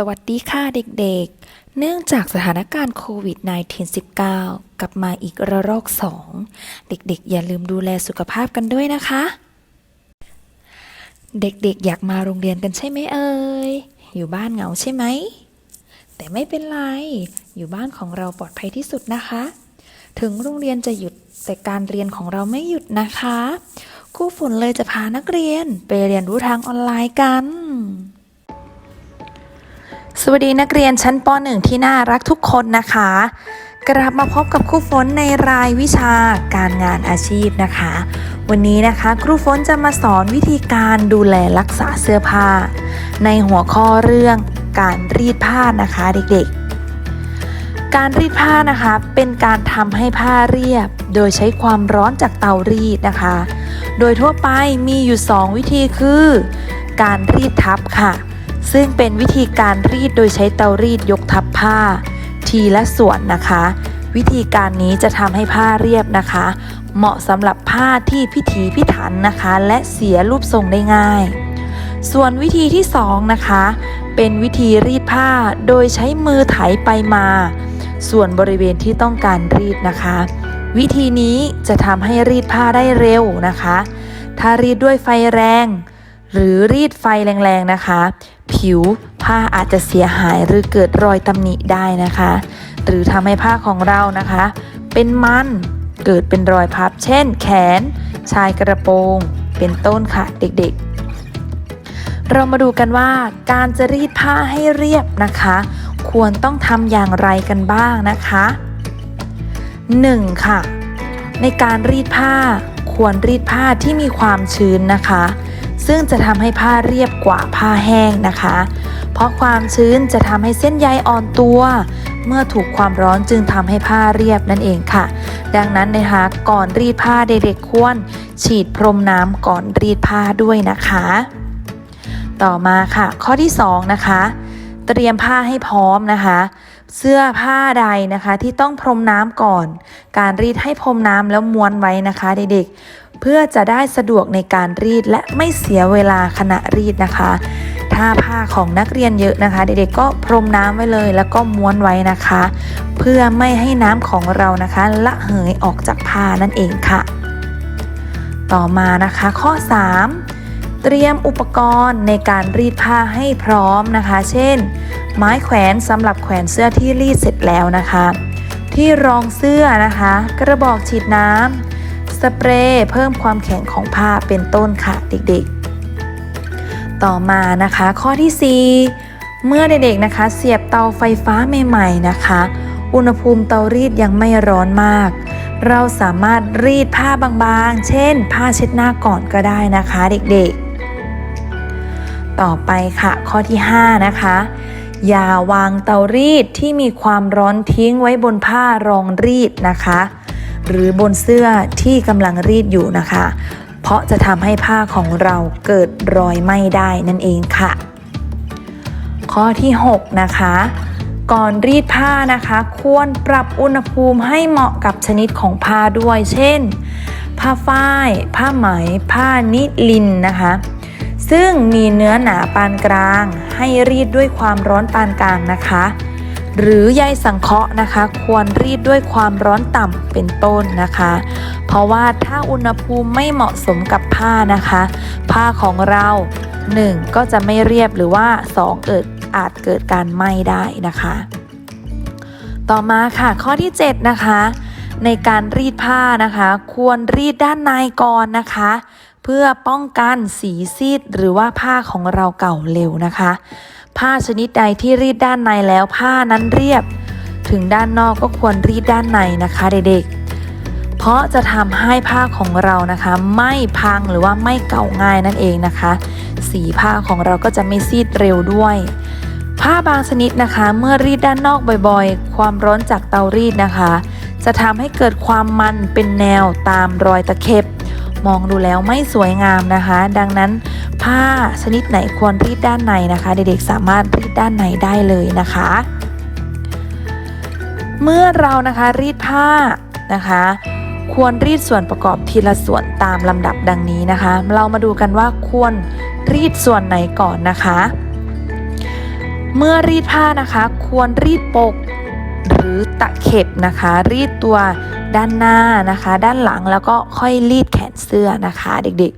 สวัสดีค่ะเด็กๆ เนื่องจากสถานการณ์โควิด -19 กลับมาอีกระลอกสอง เด็กๆ อย่าลืมดูแลสุขภาพกันด้วยนะคะ เด็กๆ อยากมาโรงเรียนกันใช่ไหมเอ่ย อยู่บ้านเหงาใช่ไหม แต่ไม่เป็นไร อยู่บ้านของเราปลอดภัยที่สุดนะคะ ถึงโรงเรียนจะหยุดแต่การเรียนของเราไม่หยุดนะคะครูฝนเลยจะพานักเรียนไปเรียนรู้ทางออนไลน์กัน สวัสดีนักเรียนชั้นป .1 ที่น่ารักทุกคนนะคะ กลับมาพบกับครูฝนในรายวิชาการงานอาชีพนะคะ วันนี้นะคะครูฝนจะมาสอนวิธีการดูแลรักษาเสื้อผ้า ในหัวข้อเรื่องการรีดผ้านะคะเด็กๆ การรีดผ้านะคะเป็นการทำให้ผ้าเรียบ โดยใช้ความร้อนจากเตารีดนะคะ โดยทั่วไปมีอยู่ 2 วิธีคือ การรีดทับค่ะ ซึ่งเป็นวิธีการรีดโดยใช้เตารีดยกทับผ้า ทีละส่วนนะคะ วิธีการนี้จะทำให้ผ้าเรียบนะคะ เหมาะสำหรับผ้าที่พิถีพิถันนะคะ และเสียรูปทรงได้ง่าย ส่วนวิธีที่สองนะคะเป็นวิธีรีดผ้าโดยใช้มือไถไปมา ส่วนบริเวณที่ต้องการรีดนะคะ วิธีนี้จะทำให้รีดผ้าได้เร็วนะคะ ถ้ารีดด้วยไฟแรง หรือรีดไฟแรงๆนะคะ ผิวผ้าอาจจะเสียหายหรือเกิดรอยตำหนิได้นะคะ หรือทำให้ผ้าของเรานะคะ เป็นมันเกิดเป็นรอยพับ เช่น แขน ชายกระโปรง เป็นต้นค่ะเด็กๆ เรามาดูกันว่าการจะรีดผ้าให้เรียบนะคะ ควรต้องทำอย่างไรกันบ้างนะคะ 1. ค่ะ ในการรีดผ้าควรรีดผ้าที่มีความชื้นนะคะ ซึ่งจะทำให้ผ้าเรียบกว่าผ้าแห้งนะคะ เพราะความชื้นจะทำให้เส้นใยอ่อนตัว เมื่อถูกความร้อนจึงทำให้ผ้าเรียบนั่นเองค่ะ ดังนั้นนะคะก่อนรีดผ้าเด็กๆควร ฉีดพรมน้ำก่อนรีดผ้าด้วยนะคะ ต่อมาค่ะ ข้อที่2นะคะเตรียมผ้าให้พร้อมนะคะ เสื้อผ้าใดนะคะที่ต้องพรมน้ำก่อน การรีดให้พรมน้ำแล้วม้วนไว้นะคะเด็กๆ เพื่อจะได้สะดวกในการรีดและไม่เสียเวลาขณะรีดนะคะ ถ้าผ้าของนักเรียนเยอะนะคะ เด็กๆก็พรมน้ำไว้เลย แล้วก็ม้วนไว้นะคะ เพื่อไม่ให้น้ำของเรานะคะ ละเหยออกจากผ้านั่นเองค่ะ ต่อมานะคะ ข้อ 3 เตรียมอุปกรณ์ในการรีดผ้าให้พร้อมนะคะ เช่น ไม้แขวนสำหรับแขวนเสื้อที่รีดเสร็จแล้วนะคะ ที่รองเสื้อนะคะ กระบอกฉีดน้ำ สเปรย์เพิ่มความแข็งของผ้าเป็นต้นค่ะเด็กๆ ต่อมานะคะข้อที่ 4 เมื่อเด็กๆนะคะ เสียบเตาไฟฟ้าใหม่ๆนะคะ อุณหภูมิเตารีดยังไม่ร้อนมาก เราสามารถรีดผ้าบางๆ เช่น ผ้าเช็ดหน้าก่อนก็ได้นะคะเด็กๆต่อไปค่ะ ข้อที่ 5 นะคะ อย่าวางเตารีดที่มีความร้อนทิ้งไว้บนผ้ารองรีดนะคะ หรือบนเสื้อที่กำลังรีดอยู่นะคะ เพราะจะทำให้ผ้าของเราเกิดรอยไหม้ได้นั่นเองค่ะ ข้อที่ 6 นะคะ ก่อนรีดผ้านะคะ ควรปรับอุณหภูมิให้เหมาะกับชนิดของผ้าด้วย เช่น ผ้าฝ้าย ผ้าไหม ผ้านิลินนะคะซึ่งมีเนื้อหนาปานกลาง ให้รีดด้วยความร้อนปานกลางนะคะ หรือใยสังเคราะห์นะคะ ควรรีดด้วยความร้อนต่ำเป็นต้นนะคะ เพราะว่าถ้าอุณหภูมิไม่เหมาะสมกับผ้านะคะ ผ้าของเรา 1. ก็จะไม่เรียบหรือว่า 2 เกิดอาจเกิดการไหม้ได้นะคะ ต่อมาค่ะข้อที่ 7 นะคะ ในการรีดผ้านะคะ ควรรีดด้านในก่อนนะคะเพื่อป้องกันสีซีดหรือว่าผ้าของเราเก่าเร็วนะคะ ผ้าชนิดใดที่รีดด้านในแล้วผ้านั้นเรียบ ถึงด้านนอกก็ควรรีดด้านในนะคะเด็กๆ เพราะจะทำให้ผ้าของเรานะคะ ไม่พังหรือว่าไม่เก่าง่ายนั่นเองนะคะ สีผ้าของเราก็จะไม่ซีดเร็วด้วย ผ้าบางชนิดนะคะ เมื่อรีดด้านนอกบ่อยๆ ความร้อนจากเตารีดนะคะ จะทำให้เกิดความมันเป็นแนวตามรอยตะเข็บมองดูแล้วไม่สวยงามนะคะ ดังนั้น ผ้าชนิดไหนควรรีดด้านในนะคะ เด็กๆสามารถรีดด้านในได้เลยนะคะ เมื่อเรานะคะรีดผ้านะคะ ควรรีดส่วนประกอบทีละส่วนตามลำดับดังนี้นะคะ เรามาดูกันว่าควรรีดส่วนไหนก่อนนะคะ เมื่อรีดผ้านะคะ ควรรีดปกหรือตะเข็บนะคะ รีดตัวด้านหน้านะคะ ด้านหลังแล้วก็ค่อยรีดแขนเสื้อนะคะ เด็กๆ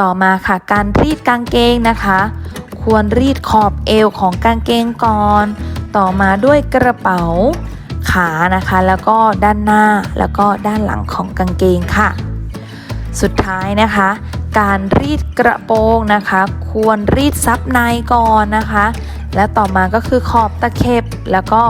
ต่อมาค่ะ การรีดกางเกงนะคะ ควรรีดขอบเอวของกางเกงก่อน ต่อมาด้วยกระเป๋าขานะคะ แล้วก็ด้านหน้าแล้วก็ด้านหลังของกางเกงค่ะ สุดท้ายนะคะ การรีดกระโปรงนะคะ ควรรีดซับในก่อนนะคะ และต่อมาก็คือขอบตะเข็บแล้วก็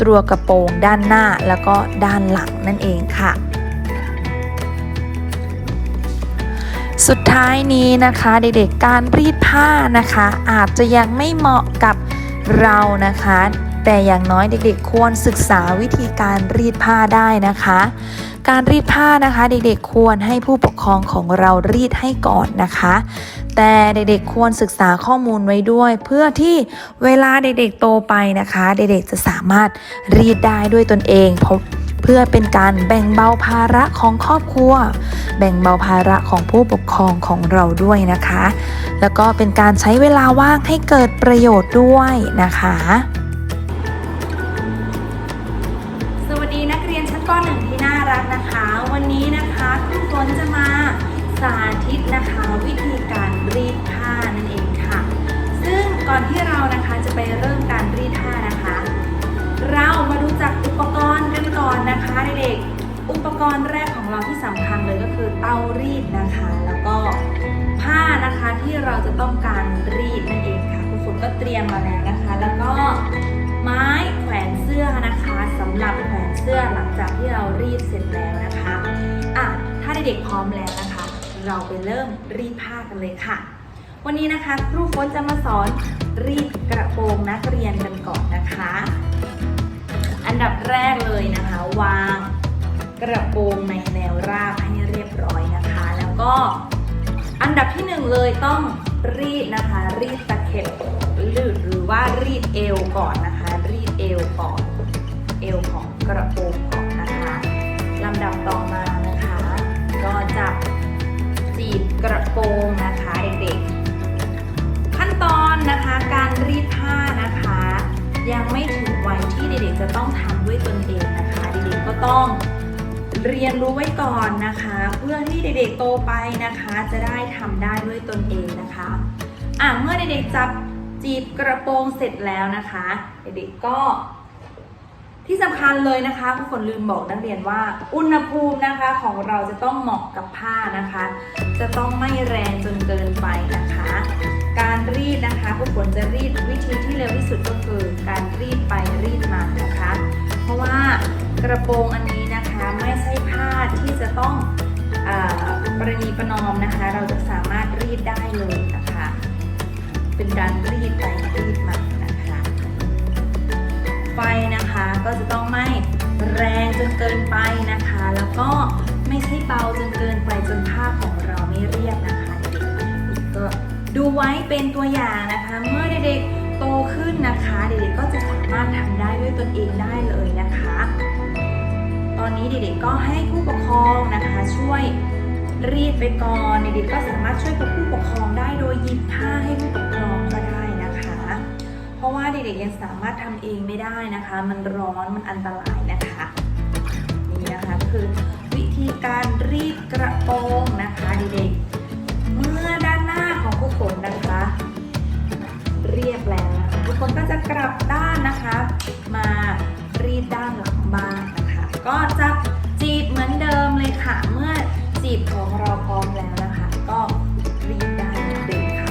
ตัวกระโปรงด้านหน้าแล้วก็ด้านหลังนั่นเองค่ะ สุดท้ายนี้นะคะเด็กๆการรีดผ้านะคะ อาจจะยังไม่เหมาะกับเรานะคะ แต่อย่างน้อยเด็กๆ ควรศึกษาวิธีการรีดผ้าได้นะคะ การรีดผ้านะคะ เด็กๆควรให้ผู้ปกครองของเรารีดให้ก่อนนะคะ แต่เด็กๆควรศึกษาข้อมูลไว้ด้วย เพื่อที่เวลาเด็กๆโตไปนะคะ เด็กๆจะสามารถรีดได้ด้วยตนเองเพราะเพื่อเป็นการแบ่งเบาภาระของครอบครัว แบ่งเบาภาระของผู้ปกครองของเราด้วยนะคะ แล้วก็เป็นการใช้เวลาว่างให้เกิดประโยชน์ด้วยนะคะ สวัสดีนักเรียนชั้นป .1 ที่น่ารักนะคะ วันนี้นะคะครูฝนจะมาสาธิตนะคะ วิธีการรีดผ้านั่นเองค่ะ ซึ่งก่อนที่เรานะคะจะไปเริ่มการรีดผ้านะคะ เรามารู้จักอุปกรณ์กันก่อนนะคะเด็กๆ อุปกรณ์แรกของเราที่สำคัญเลยก็คือเตารีดนะคะ แล้วก็ผ้านะคะที่เราจะต้องการรีดนั่นเองค่ะครูฝนก็เตรียมมาแล้วนะคะ แล้วก็ไม้แขวนเสื้อนะคะสำหรับแขวนเสื้อหลังจากที่เรารีดเสร็จแล้วนะคะอะถ้าเด็กๆพร้อมแล้วนะคะ เราไปเริ่มรีดผ้ากันเลยค่ะ วันนี้นะคะครูฝนจะมาสอนรีดกระโปรงนักเรียนกันก่อนนะคะ อันดับแรกเลยนะคะ วาง กระโปรงในแนวราบให้เรียบร้อยนะคะ แล้วก็อันดับที่หนึ่งเลยต้องรีดนะคะ รีดตะเข็บหรือหรือว่ารีดเอวก่อนนะคะ รีดเอวก่อนเอวของกระโปรงก่อนนะคะลำดับต่อมานะคะ ก็จะจีบกระโปรงนะคะเด็กๆขั้นตอนนะคะการรีดผ้านะคะ ยังไม่ถึงวัยที่เด็กๆจะต้องทำด้วยตนเองนะคะเด็กๆก็ต้อง เรียนรู้ไว้ก่อนนะคะ เพื่อที่เด็กๆโตไปนะคะ จะได้ทำได้ด้วยตนเองนะคะอะเมื่อเด็กๆจับจีบกระโปรงเสร็จแล้วนะคะ เด็กๆก็ ที่สำคัญเลยนะคะคุณฝนลืมบอกนักเรียนว่า อุณหภูมินะคะของเราจะต้องเหมาะกับผ้านะคะ จะต้องไม่แรงจนเกินไปนะคะ การรีดนะคะคุณฝนจะรีดวิธีที่เร็วที่สุดก็คือ การรีดไปรีดมานะคะ เพราะว่ากระโปรงอันนี้ นะคะไม่ใช่ผ้าที่จะต้องอประนีประนอมนะคะ เราจะสามารถรีดได้เลยนะคะ เป็นการรีดไปรีดมานะคะ ไฟนะคะก็จะต้องไม่แรงจนเกินไปนะคะ แล้วก็ไม่ใช่เบาจนเกินไปจนผ้าของเราไม่เรียบนะคะเด็กๆก็ดูไว้เป็นตัวอย่างนะคะ เมื่อเด็กๆโตขึ้นนะคะ เด็กๆก็จะสามารถทำได้ด้วยตนเองได้เลยนะคะ อนนี้เด็กๆก็ให้ผู้ปกครองนะคะ ช่วยรีดไปก่อนเด็กๆก็สามารถช่วยกับผู้ปกครองได้โดยหยิบผ้าให้ผู้ปกครองก็ได้นะคะ เพราะว่าเด็กๆยังสามารถทำเองไม่ได้นะคะ มันร้อนมันอันตรายนะคะนี่นะคะคือวิธีการรีดกระโปรงนะคะเด็กๆเมื่อด้านหน้าของผู้ฝนนะคะ เรียบแล้วทุกคนก็จะกลับด้านนะคะ มารีดด้านหลังบ้าง จีบของเราพร้อมแล้วนะคะ ก็รีดได้เหมือนเดิมค่ะ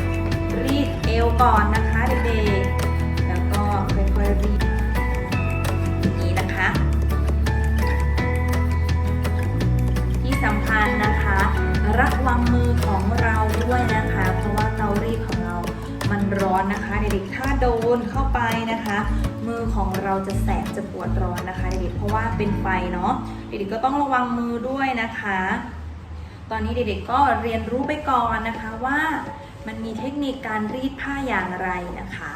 รีดเอวก่อนนะคะเด็กๆแล้วก็ค่อยๆรีดอย่างนี้นะคะ ที่สำคัญนะคะ ระวังมือของเราด้วยนะคะ เพราะว่าเตารีดของเรามันร้อนนะคะเด็กๆถ้าโดนเข้าไปนะคะ มือของเราจะแสบจะปวดร้อนนะคะเด็กๆเพราะว่าเป็นไฟเนาะเด็กๆก็ต้องระวังมือด้วยนะคะ ตอนนี้เด็กๆก็เรียนรู้ไปก่อนนะคะว่ามันมีเทคนิคการรีดผ้าอย่างไรนะคะ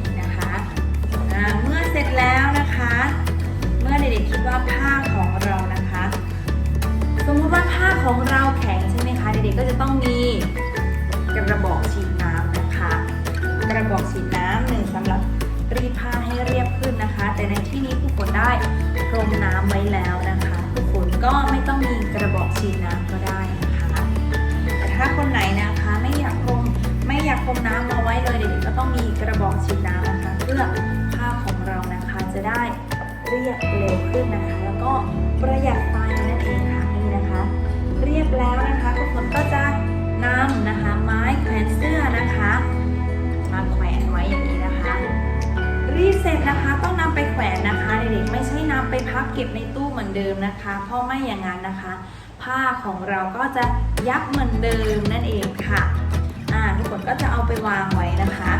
นี่นะคะเมื่อเสร็จแล้วนะคะ เมื่อเด็กๆคิดว่าผ้าของเรานะคะ สมมุติว่าผ้าของเราแข็งใช่ไหมคะเด็กๆก็จะต้องมีกระบอกฉีดน้ำนะคะ กระบอกฉีดน้ำหนึ่งสำหรับรีดผ้าให้เรียบขึ้นนะคะ แต่ในที่นี้ผู้ฝนได้พรมน้ำไว้แล้วนะคะ ก็ไม่ต้องมีกระบอกฉีดน้ำก็ได้นะคะแต่ถ้าคนไหนนะคะไม่อยากพรมไม่อยากพรมน้ำเอาไว้เลยเด็กๆก็ต้องมีกระบอกฉีดน้ำนะคะเพื่อผ้าของเรานะคะจะได้เรียบเร็วขึ้นนะคะ แล้วก็ประหยัดไฟนั่นเองค่ะนี่นะคะ เรียบแล้วนะคะทุกคนก็จะนำนะคะ ไม้แขวนเสื้อนะคะ มาแขวนไว้อย่างนี้ รีดเสร็จนะคะ ต้องนำไปแขวนนะคะเด็กๆไม่ใช่นำไปพับเก็บในตู้เหมือนเดิมนะคะ เพราะไม่อย่างนั้นนะคะ ผ้าของเราก็จะยับเหมือนเดิมนั่นเองค่ะอ่าทุกคนก็จะเอาไปวางไว้นะคะ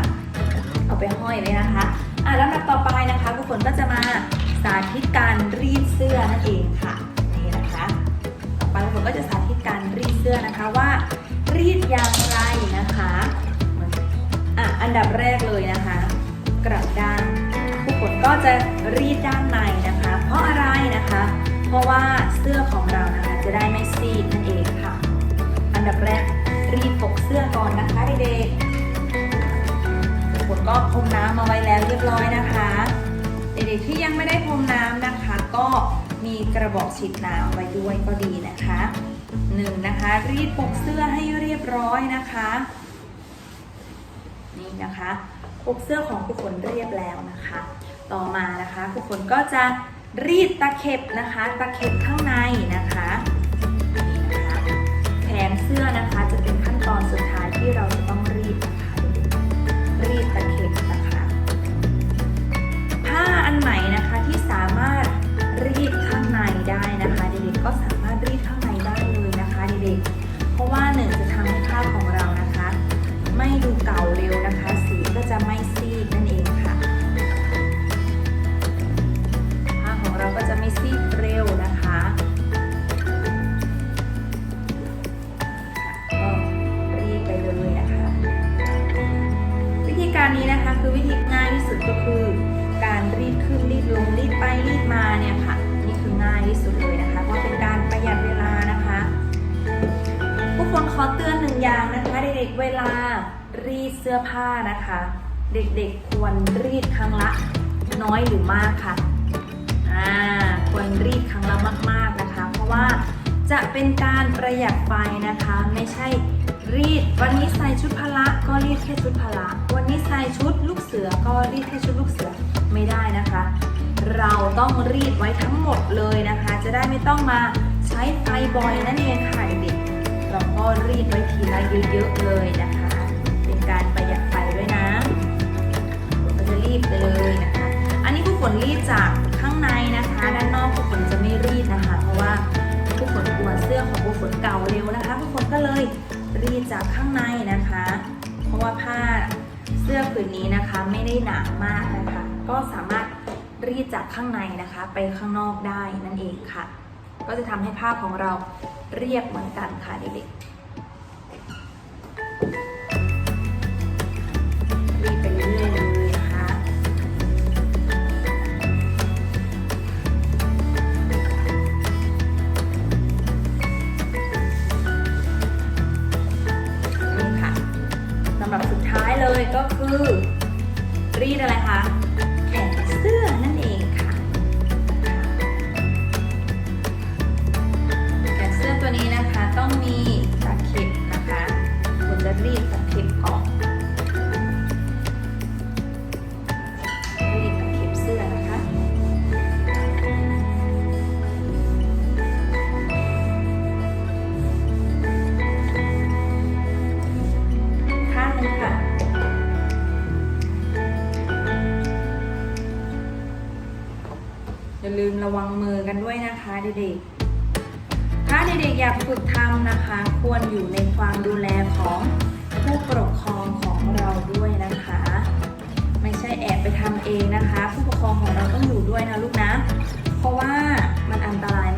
เอาไปห้อยไว้นะคะอ่าแล้วลำดับต่อไปนะคะทุกคนก็จะมาสาธิตการรีดเสื้อนั่นเองค่ะนี่นะคะต่อไปทุกคนก็จะสาธิตการรีดเสื้อนะคะว่า รีดอย่างไรนะคะอะอันดับแรกเลยนะคะ กลับด้านผู้ฝนก็จะรีดด้านในนะคะ เพราะอะไรนะคะ เพราะว่าเสื้อของเรานะคะจะได้ไม่ซีดนั่นเองค่ะ อันดับแรกรีดปกเสื้อก่อนนะคะเด็กๆผู้ฝนก็พรมน้ำมาไว้แล้วเรียบร้อยนะคะเด็กๆที่ยังไม่ได้พรมน้ำนะคะ ก็มีกระบอกฉีดน้ำไว้ด้วยก็ดีนะคะหนึ่งนะคะ รีดปกเสื้อให้เรียบร้อยนะคะ นี่นะคะ ปกเสื้อของผู้ฝนเรียบแล้วนะคะ ต่อมานะคะผู้ฝนก็จะรีดตะเข็บนะคะ ตะเข็บข้างในนะคะนี่นะคะแขนเสื้อนะคะจะเป็นขั้นตอนสุดท้ายที่เราจะต้องรีดนะคะรีดตะเข็บ อเตือนหนึ่งอย่างนะคะเด็กๆเวลารีดเสื้อผ้านะคะ เด็กๆควรรีดครั้งละน้อยหรือมากค่ะอ่าควรรีดครั้งละมากๆนะคะ เพราะว่าจะเป็นการประหยัดไฟนะคะ ไม่ใช่รีดวันนี้ใส่ชุดพละก็รีดแค่ชุดพละ วันนี้ใส่ชุดลูกเสือก็รีดแค่ชุดลูกเสือไม่ได้นะคะ เราต้องรีดไว้ทั้งหมดเลยนะคะ จะได้ไม่ต้องมาใช้ไฟบ่อยนั่นเองค่ะ รีดไว้ทีละเยอะๆเลยนะคะ เป็นการประหยัดไฟด้วยนะผมก็จะรีดไปเลยนะคะ อันนี้ผู้ฝนรีดจากข้างในนะคะ ด้านนอกผู้ฝนจะไม่รีดนะคะ เพราะว่าผู้ฝนกลัวเสื้อของผู้ฝนเก่าเร็วนะคะผู้ฝนก็เลยรีดจากข้างในนะคะไม่ได้หนามากนะคะ ก็สามารถรีดจากข้างในนะคะ ไปข้างนอกได้นั่นเองค่ะ ก็จะทำให้ผ้าของเราเรียบเหมือนกันค่ะเด็กๆ ลืมระวังมือกันด้วยนะคะเด็กๆ ถ้าเด็กๆอยากฝึกทำนะคะ ควรอยู่ในความดูแลของผู้ปกครองของเราด้วยนะคะ ไม่ใช่แอบไปทำเองนะคะ ผู้ปกครองของเราต้องอยู่ด้วยนะลูกนะ เพราะว่ามันอันตราย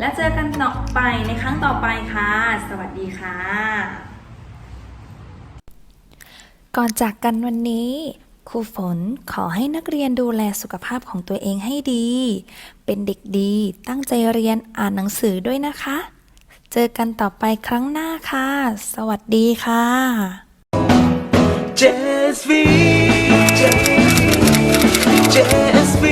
แล้วเจอกันต่อไปในครั้งต่อไปค่ะ สวัสดีค่ะ ก่อนจากกันวันนี้ครูฝนขอให้นักเรียนดูแลสุขภาพของตัวเองให้ดี เป็นเด็กดีตั้งใจเรียนอ่านหนังสือด้วยนะคะ เจอกันต่อไปครั้งหน้าค่ะ สวัสดีค่ะ JSV JSV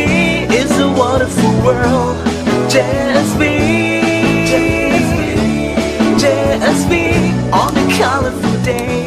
is a wonderful world Just be, just be, just be on a colorful day.